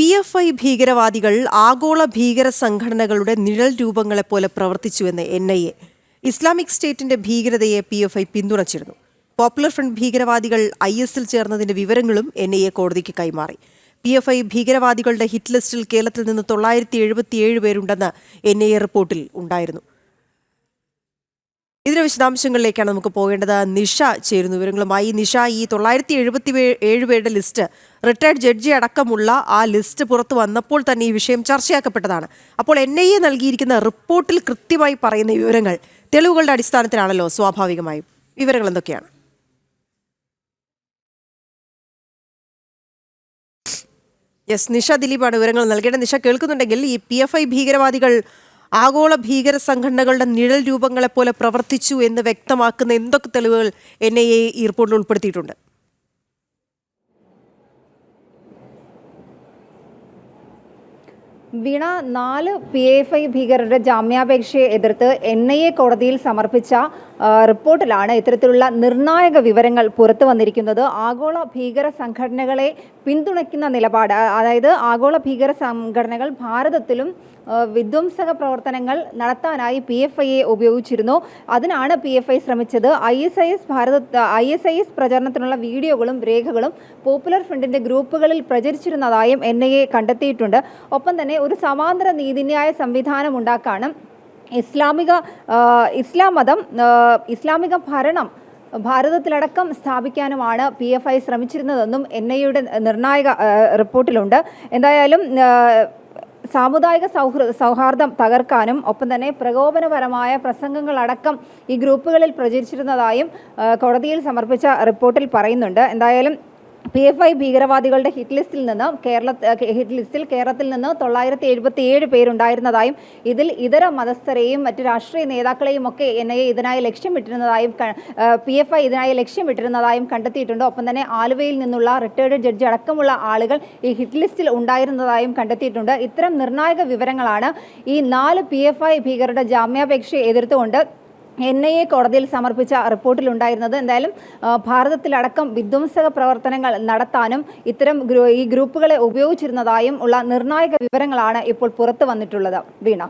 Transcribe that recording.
P F I ഭീകരവാദികൾ ആഗോള ഭീകര സംഘടനകളുടെ നിഴൽ രൂപങ്ങളെപ്പോലെ പ്രവർത്തിച്ചുവെന്ന് എൻ ഐ എ. ഇസ്ലാമിക് സ്റ്റേറ്റിന്റെ ഭീകരതയെ പി എഫ് ഐ പിന്തുണച്ചിരുന്നു. പോപ്പുലർ ഫ്രണ്ട് ഭീകരവാദികൾ ഐ എസിൽ ചേർന്നതിന്റെ വിവരങ്ങളും എൻ ഐ എ കോടതിക്ക് കൈമാറി. പി എഫ് ഐ ഭീകരവാദികളുടെ ഹിറ്റ് ലിസ്റ്റിൽ കേരളത്തിൽ നിന്ന് തൊള്ളായിരത്തി എഴുപത്തിയേഴ് പേരുണ്ടെന്ന് എൻ ഐ എ റിപ്പോർട്ടിൽ ഉണ്ടായിരുന്നു. ഇതിന്റെ വിശദാംശങ്ങളിലേക്കാണ് നമുക്ക് പോകേണ്ടത്. നിഷ ചേരുന്നു വിവരങ്ങളുമായി. നിഷ ഈ തൊള്ളായിരത്തി എഴുപത്തി ഏഴ് പേരുടെ ലിസ്റ്റ് റിട്ടയർഡ് ജഡ്ജി അടക്കമുള്ള ആ ലിസ്റ്റ് പുറത്തു വന്നപ്പോൾ തന്നെ ഈ വിഷയം ചർച്ചയാക്കപ്പെട്ടതാണ്. അപ്പോൾ എൻ ഐ എ നൽകിയിരിക്കുന്ന റിപ്പോർട്ടിൽ കൃത്യമായി പറയുന്ന വിവരങ്ങൾ തെളിവുകളുടെ അടിസ്ഥാനത്തിലാണല്ലോ സ്വാഭാവികമായും. വിവരങ്ങൾ എന്തൊക്കെയാണ്? യെസ് നിഷ ദിലീപാണ് വിവരങ്ങൾ നൽകേണ്ടത് നിഷ കേൾക്കുന്നുണ്ടെങ്കിൽ ഈ പി എഫ് ഐ ഭീകരവാദികൾ ആഗോള ഭീകര സംഘടനകളുടെ നിഴൽ രൂപങ്ങളെപ്പോലെ പ്രവർത്തിച്ചു എന്ന് വ്യക്തമാക്കുന്ന എന്തൊക്കെ തെളിവുകൾ എൻ ഐ എ ഈ റിപ്പോർട്ടിൽ ഉൾപ്പെടുത്തിയിട്ടുണ്ട്? വീണ നാല് പി എഫ് ഐ ഭീകരരുടെ ജാമ്യാപേക്ഷയെ എതിർത്ത് എൻ ഐ എ കോടതിയിൽ സമർപ്പിച്ച റിപ്പോർട്ടിലാണ് ഇത്തരത്തിലുള്ള നിർണായക വിവരങ്ങൾ പുറത്തു വന്നിരിക്കുന്നത്. ആഗോള ഭീകര സംഘടനകളെ പിന്തുണയ്ക്കുന്ന നിലപാട് അതായത് ആഗോള ഭീകര സംഘടനകൾ ഭാരതത്തിലും വിധ്വംസക പ്രവർത്തനങ്ങൾ നടത്താനായി പി എഫ് ഐയെ ഉപയോഗിച്ചിരുന്നു. അതിനാണ് പി എഫ് ഐ ശ്രമിച്ചത്. I S I S Bharat I S I S പ്രചരണത്തിനുള്ള വീഡിയോകളും രേഖകളും പോപ്പുലർ ഫ്രണ്ടിന്റെ ഗ്രൂപ്പുകളിൽ പ്രചരിച്ചിരുന്നതായും എൻ ഐ എ കണ്ടെത്തിയിട്ടുണ്ട്. ഒപ്പം തന്നെ ഒരു സമാന്തര നീതിന്യായ സംവിധാനം ഉണ്ടാക്കാനും ഇസ്ലാമിക ഇസ്ലാം മതം ഇസ്ലാമിക ഭരണം ഭാരതത്തിലടക്കം സ്ഥാപിക്കാനുമാണ് പി എഫ് ഐ ശ്രമിച്ചിരുന്നതെന്നും എൻ ഐയുടെ നിർണായക റിപ്പോർട്ടിലുണ്ട്. എന്തായാലും സാമുദായിക സൗഹൃ സൗഹാർദ്ദം തകർക്കാനും ഒപ്പം തന്നെ പ്രകോപനപരമായ പ്രസംഗങ്ങളടക്കം ഈ ഗ്രൂപ്പുകളിൽ പ്രചരിച്ചിരുന്നതായും കോടതിയിൽ സമർപ്പിച്ച റിപ്പോർട്ടിൽ പറയുന്നുണ്ട്. എന്തായാലും പി എഫ് ഐ ഭീകരവാദികളുടെ ഹിറ്റ് ലിസ്റ്റിൽ നിന്ന് കേരള ഹിറ്റ് ലിസ്റ്റിൽ കേരളത്തിൽ നിന്ന് തൊള്ളായിരത്തി എഴുപത്തി ഏഴ് പേരുണ്ടായിരുന്നതായും ഇതിൽ ഇതര മതസ്ഥരെയും മറ്റ് രാഷ്ട്രീയ നേതാക്കളെയും ഒക്കെ എൻ ഐ എ ഇതിനായി ലക്ഷ്യമിട്ടിരുന്നതായും പി എഫ് ഐ ഇതിനായി ലക്ഷ്യമിട്ടിരുന്നതായും കണ്ടെത്തിയിട്ടുണ്ട്. ഒപ്പം തന്നെ ആലുവയിൽ നിന്നുള്ള റിട്ടയർഡ് ജഡ്ജ് അടക്കമുള്ള ആളുകൾ ഈ ഹിറ്റ് ലിസ്റ്റിൽ ഉണ്ടായിരുന്നതായും കണ്ടെത്തിയിട്ടുണ്ട്. ഇത്തരം നിർണായക വിവരങ്ങളാണ് ഈ നാല് പി എഫ് ഐ ഭീകരരുടെ ജാമ്യാപേക്ഷയെ എതിർത്തുകൊണ്ട് എൻ ഐ എ കോടതിയിൽ സമർപ്പിച്ച റിപ്പോർട്ടിലുണ്ടായിരുന്നത് എന്തായാലും ഭാരതത്തിലടക്കം വിധ്വംസക പ്രവർത്തനങ്ങൾ നടത്താനും ഇത്തരം ഈ ഗ്രൂപ്പുകളെ ഉപയോഗിച്ചിരുന്നതായും ഉള്ള നിർണായക വിവരങ്ങളാണ് ഇപ്പോൾ പുറത്തു വന്നിട്ടുള്ളത്. വീണ.